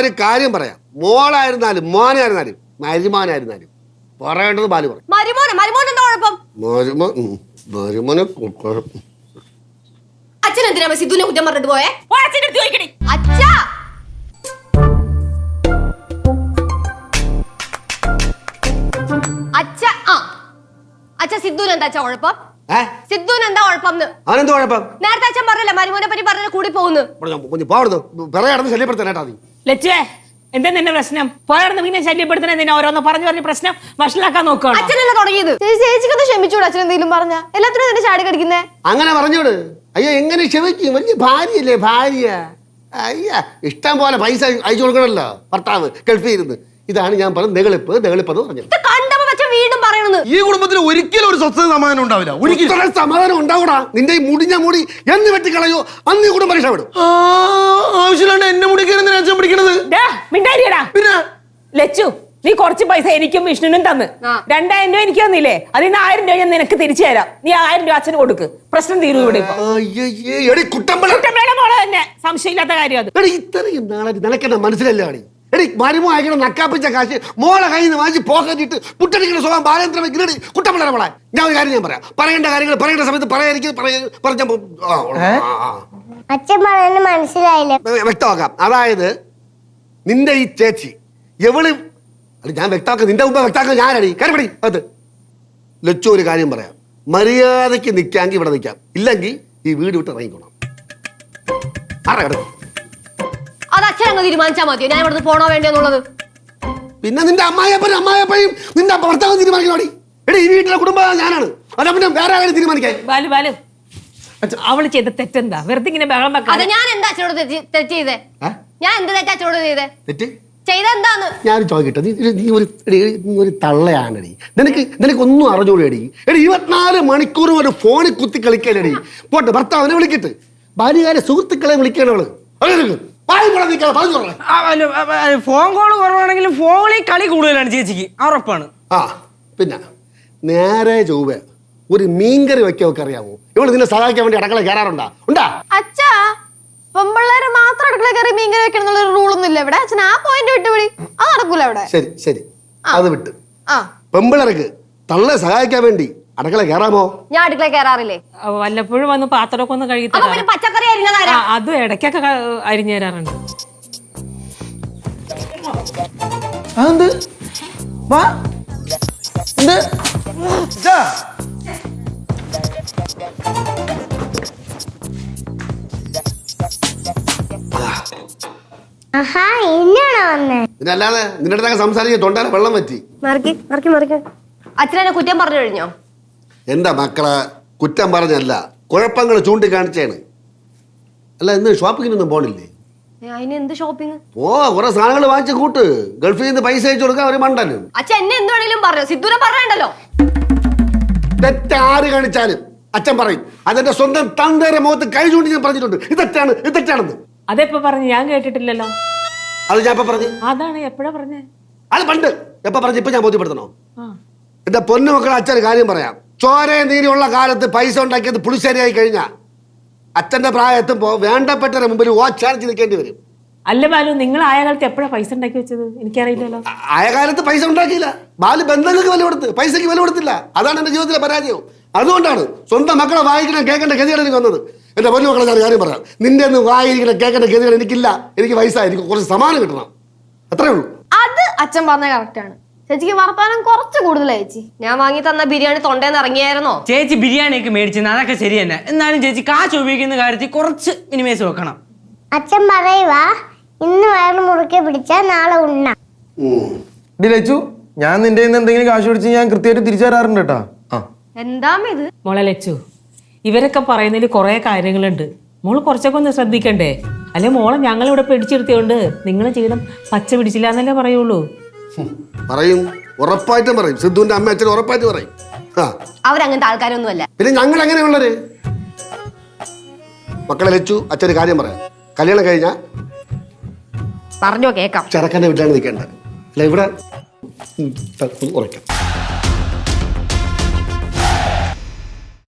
ഒരു കാര്യം പറയാം. മോളായിരുന്നാലും മോനായിരുന്നാലും മരുമോനായിരുന്നാലും പറയേണ്ടത് ബാലു പറയും. മരുമോനെ എന്താ കുഴപ്പം? മരുമോ ഉം, മരുമോനെ കുഴപ്പം. അച്ഛൻ എന്തിനാ സിദ്ധുവിനെ കുറ്റം പറഞ്ഞിട്ട് പോയേ? ഓ അച്ഛന്റെ അടുത്ത് ചോദിക്കണേ അച്ഛാ! അച്ഛ ആ. അച്ഛ സിദ്ധുവിന് എന്താ അച്ഛാ കുഴപ്പം? ഏ? സിദ്ധുവിന് എന്താ കുഴപ്പം അവനെന്ത് കുഴപ്പം? നേരത്തെ അച്ഛൻ പറഞ്ഞില്ല മരുമോനെ പറ്റി പറഞ്ഞ കൂടി പോകുന്നു? ഇവിടെ ഞാൻ കുഞ്ഞ് പോകരുത് നീ. ലച്ചുവേ എന്താ നിന്റെ പ്രശ്നം? പോയാർന്ന് പിന്നെ ശല്യപ്പെടുത്തണ എന്തിനാ ഓരോന്ന് പറഞ്ഞു പറഞ്ഞ് പ്രശ്നം വഷളാക്കാൻ നോക്കുകയാണ് അച്ഛനല്ലേ തുടങ്ങിയത്? ചേച്ചി ചേച്ചിക്കൊന്ന് ക്ഷമിച്ചോട് അച്ഛൻ എന്തെങ്കിലും പറഞ്ഞ? എല്ലാത്തിനും തന്നെ ചാടി കടിക്കുന്നേ? അങ്ങനെ പറഞ്ഞോട്. അയ്യോ എങ്ങനെ ക്ഷമിക്കും? വലിയ ഭാര്യയല്ലേ ഭാര്യ. അയ്യ ഇഷ്ടം പോലെ പൈസ അയച്ചു കൊടുക്കണമല്ലോ ഭർത്താവ് ഗൾഫിൽ ഇരുന്ന്. ഇതാണ് ഞാൻ പറഞ്ഞത് നെകളിപ്പ് നെകളിപ്പ് എന്ന് പറഞ്ഞത് പറയണെന്ന്. ഈ കുടുംബത്തിൽ ഒരിക്കലും ഒരു സ്വസ്ഥത സമാധാനം ഉണ്ടാവില്ല. ഒരിക്കലും. സമാധാനം ഉണ്ടാവൂടാ നിന്റെ ഈ മുടിഞ്ഞ മുടി എന്ന് വെട്ടി കളയോ അന്ന് ഈ കുടുംബം രക്ഷപ്പെടും. ആ, ആവശ്യമില്ലാണ്ട് എന്നെ മുടിക്കാൻ അച്ഛൻ പിടിക്കണത്. ഡാ, മിണ്ടാതിരിയെടാ. പിന്നെ? ലച്ചു നീ കുറച്ച് പൈസ എനിക്കും വിഷ്ണുവിനും തന്ന്. രണ്ടായിരം രൂപ എനിക്ക് തന്നില്ലേ? അതിൽ നിന്ന് ആയിരം രൂപ ഞാൻ നിനക്ക് തിരിച്ചു തരാം. നീ ആയിരം രൂപ അച്ഛന് കൊടുക്ക്. പ്രശ്നം തീരും ഇവിടെ ഇപ്പൊ. അയ്യയ്യേ, എടി കുട്ടമ്പള. മോളെ തന്നെ. സംശയമില്ലാത്ത കാര്യം അത്. എടി ഇത്രയും നാളെ നിനക്കെന്നെ മനസ്സിലല്ലേ എടി മരുമോ അയക്കണ നക്കാപ്പിച്ച കാശ് മോളെ കയ്യിൽ നിന്ന് വാങ്ങിച്ച് പോക്കറ്റിട്ട് പുട്ടടിക്കുന്ന സ്വഭാവം ബാലേന്ദ്രൻ ഗ്രീഡി കുട്ടമ്പള മോളെ ഞാൻ ഒരു കാര്യം ഞാൻ പറയാം. പറയേണ്ട കാര്യങ്ങൾ പറയേണ്ട സമയത്ത് പറയാതിരിക്കും പറഞ്ഞ അച്ഛൻ പറയുന്നത് മനസ്സിലായില്ല. വ്യക്തമാക്കാം. അതായത് നിന്റെ ഈ ചേച്ചി എവൾ അല്ല ഞാൻ വ്യക്തമാക്കാം നിന്റെ മുമ്പ് വ്യക്തമാക്കാം ഞാനടി കാര്യപ്പടി അത് ലച്ചു ഒരു കാര്യം പറയാം. മര്യാദയ്ക്ക് നിൽക്കാമെങ്കിൽ ഇവിടെ നിൽക്കാം ഇല്ലെങ്കിൽ ഈ വീട് വിട്ട് ഇറങ്ങിക്കോണം. ആരാ കിടക്കും അങ്ങ് തീരുമാനിച്ചാ മതിയോ? ഞാൻ ഇവിടുന്ന് പോണോ വേണ്ടിയെന്നുള്ളത് പിന്നെ നിന്റെ അമ്മായിയപ്പനും അമ്മായിയപ്പയും നിന്റെ ഭർത്താവ് തീരുമാനിക്കണോടി? എടി ഈ വീട്ടിലെ കുടുംബം ഞാനാണ്. അല്ല പിന്നെ വേറെ ആരെയും തീരുമാനിക്കാൻ? ബാലു ബാലു. അവൾ ചെയ്ത തെറ്റെന്താ? വെറുതെ ഇങ്ങനെ ബഹളം അതെ വെക്കാതെ ഞാൻ എന്താ അച്ഛനോട് തെറ്റ് തെറ്റ് ചെയ്തേ? ഏ? ഞാൻ എന്ത് തെറ്റാ അച്ഛനോട് ചെയ്തേ? തെറ്റ്? ചെയ്ത എന്താന്ന് ഞാൻ ചോദിക്കട്ടെ നീ നീ ഒരു എടി, നീ ഒരു തള്ളയാണടി. നിനക്ക് നിനക്കൊന്നും അറിഞ്ഞൂടെടി? എടി ഇരുപത്തിനാല് മണിക്കൂറും ഒരു ഫോണിൽ കുത്തി കളിക്കലടി പോട്ടെ ഭർത്താവിനെ വിളിക്കട്ടെ. ബാല്യകാല സുഹൃത്തുക്കളെ വിളിക്കണവൾ അങ്ങനെ ഫോൺ കോൾ കുറവാണെങ്കിലും ഫോണിൽ കളി കൂടുതലാണ് ചേച്ചിക്ക്. ആ ഉറപ്പാണ്. ആ പിന്നെ നേരെ ചൊവ്വ ഒരു മീൻകറി വെക്കൊക്കെ അറിയാമോ ഇവൾ നിന്നെ സഹായിക്കാൻ വേണ്ടി അടക്കള കയറാറുണ്ടാ? ഉണ്ടാ? അച്ഛാ പെമ്പിള്ളേരെ മാത്രം അടുക്കള കയറി മീൻകറി വെക്കണം എന്നുള്ള റൂളൊന്നും ഇല്ല ഇവിടെ. അച്ഛൻ ആ പോയിന്റ് വിട്ടുപിടി അത് നടക്കൂല ഇവിടെ. ശരി ശരി. അത് വിട്ട്. ആ. പെമ്പിളർക്ക് തള്ളെ സഹായിക്കാൻ വേണ്ടി അടക്കള കയറാമോ? ഞാൻ അടുക്കള കയറാറില്ലേ? വല്ലപ്പോഴും വന്ന് പാത്രമൊക്കെ ഒന്ന് കഴുകി അപ്പൊ പിന്നെ പച്ചക്കറി അരിഞ്ഞതാരാ? അതും ഇടയ്ക്കൊക്കെ ക- അരിഞ്ഞു തരാറുണ്ട്. അതെന്ത് വാ. എന്ത്? ഇതാ. ആഹാ ഇന്നാണോ വന്നേ? പിന്നെ അല്ലാതെ നിന്റെ അടുത്തൊക്കെ തൊണ്ടയിലെ വെള്ളം പറ്റി മറിക്ക് മറിക്ക് മറിക്ക്. അച്ഛനെ കുറ്റം പറഞ്ഞു കഴിഞ്ഞോ? എന്റെ മക്കളെ കുറ്റം പറഞ്ഞല്ല കുഴപ്പങ്ങൾ ചൂണ്ടിക്കാണിച്ചാണ്. അല്ല ഇന്ന് ഷോപ്പിങ്ങിനൊന്നും പോണില്ലേ? ഏ, അതിന് എന്ത് ഷോപ്പിംഗ് ഓ കുറെ സാധനങ്ങൾ വാങ്ങിച്ച് കൂട്ട്. ഗൾഫിൽ നിന്ന് പൈസ അയച്ചു കൊടുക്കാൻ ഒരു മണ്ടനും. അച്ഛൻ എന്നെ എന്ത് വേണേലും പറഞ്ഞു? സിദ്ധുനെ പറയണ്ടല്ലോ തെറ്റ് ആര് കാണിച്ചാലും അച്ഛൻ പറയും അതെന്റെ സ്വന്തം തന്തേരെ മുഖത്ത് കൈ ചൂണ്ടി ഞാൻ പറഞ്ഞിട്ടുണ്ട്. ഇതെറ്റാണ് ഇതെറ്റാണെന്ന് അതെപ്പോ പറഞ്ഞു? ഞാൻ കേട്ടിട്ടില്ലല്ലോ. അത് ഞാൻ ഇപ്പൊ പറഞ്ഞു? അതാണ് എപ്പോഴാ പറഞ്ഞേ? അത് പണ്ട്. എപ്പോ പറഞ്ഞു? ഇപ്പൊ ഞാൻ ബോധ്യപ്പെടുത്തണോ? എന്റെ പൊന്നു മക്കളെ അച്ഛൻ കാര്യം പറയാം. ചോരയും നീരിയുള്ള കാലത്ത് പൈസ ഉണ്ടാക്കിയത് പുളിശ്ശേരിയായി കഴിഞ്ഞാൽ അച്ഛന്റെ പ്രായം എത്തുമ്പോ മുമ്പിൽ മുമ്പിൽ ചാർജ് നിൽക്കേണ്ടി വരും. അല്ല ബാലു നിങ്ങൾ ആയ കാലത്ത് എപ്പോഴാ പൈസ ഉണ്ടാക്കി വെച്ചത്? എനിക്കറിയില്ലല്ലോ. ആയ കാലത്ത് പൈസ ഉണ്ടാക്കിയില്ല. ബാലു ബന്ധങ്ങൾക്ക് വില കൊടുത്ത് പൈസയ്ക്ക് വില കൊടുത്തില്ല. അതാണ് എന്റെ ജീവിതത്തിലെ പരാജയം. അതുകൊണ്ടാണ് സ്വന്തം മക്കളെ വായിക്കണം കേൾക്കേണ്ട ഗതികൾ എനിക്ക് വന്നത്. എന്റെ പൊന്നു മക്കളെ ഞാൻ കാര്യം പറയാം. നിന്റെ ഒന്ന് വായിരിക്കണം കേൾക്കേണ്ട ഗതികൾ എനിക്കില്ല. എനിക്ക് പൈസ എനിക്ക് കുറച്ച് സമാനം കിട്ടണം. അത്രേ ഉള്ളൂ. അത് അച്ഛൻ പറഞ്ഞ കറക്റ്റ് ആണ്. ചേച്ചിക്ക് വർത്താനം കുറച്ച് കൂടുതലായി ചേച്ചി. ഞാൻ വാങ്ങി തന്ന ബിരിയാണി തൊണ്ടേന്ന് ഇറങ്ങിയായിരുന്നോ? ചേച്ചി ബിരിയാണിയൊക്കെ മേടിച്ചു അതൊക്കെ ശരി തന്നെ എന്നാലും ചേച്ചി കാശ് ഉപയോഗിക്കുന്ന കാര്യത്തിൽ കുറച്ച് മിനിമൈസ് വെക്കണം. അച്ഛൻ പറയുവാ ഇന്ന് വയറ് മുറുക്കെ പിടിച്ചാ നാളെ ഉണ്ണ. ഡിലച്ചു ഞാൻ നിന്റെ നിന്ന് എന്തെങ്കിലും കാശ് പിടിച്ച് ഞാൻ കൃത്യമായിട്ട് തിരിച്ചു തരാറുണ്ട് കേട്ടാ ആ. ഇത് മോളെ ലച്ചു ഇവരൊക്കെ പറയുന്നതിൽ കുറേ കാര്യങ്ങളുണ്ട്. മോൾ കുറച്ചൊക്കെ ഒന്ന് ശ്രദ്ധിക്കണ്ടേ? അല്ലെ മോളെ ഞങ്ങളിവിടെ പിടിച്ചിരുത്തിയോണ്ട് നിങ്ങളെ ജീവിതം പച്ച പിടിച്ചില്ല എന്നല്ലേ പറയുള്ളൂ. പറയും. ഉറപ്പായിട്ടും പറയും. സിദ്ധുവിന്റെ അമ്മ അച്ഛൻ ഉറപ്പായിട്ട് പറയും. ആ. അവരങ്ങനത്തെ ആൾക്കാരൊന്നുമല്ല. പിന്നെ ഞങ്ങൾ എങ്ങനെയുള്ളത് മക്കളെ ലച്ചു അച്ഛന് കാര്യം പറയാം. കല്യാണം കഴിഞ്ഞാൽ പറഞ്ഞോ കേക്കാം ചെറുക്കന്റെ വീട്ടിലാണ് നിൽക്കേണ്ടത്. അല്ല ഇവിടെ ഉം, ഉറയ്ക്കാം.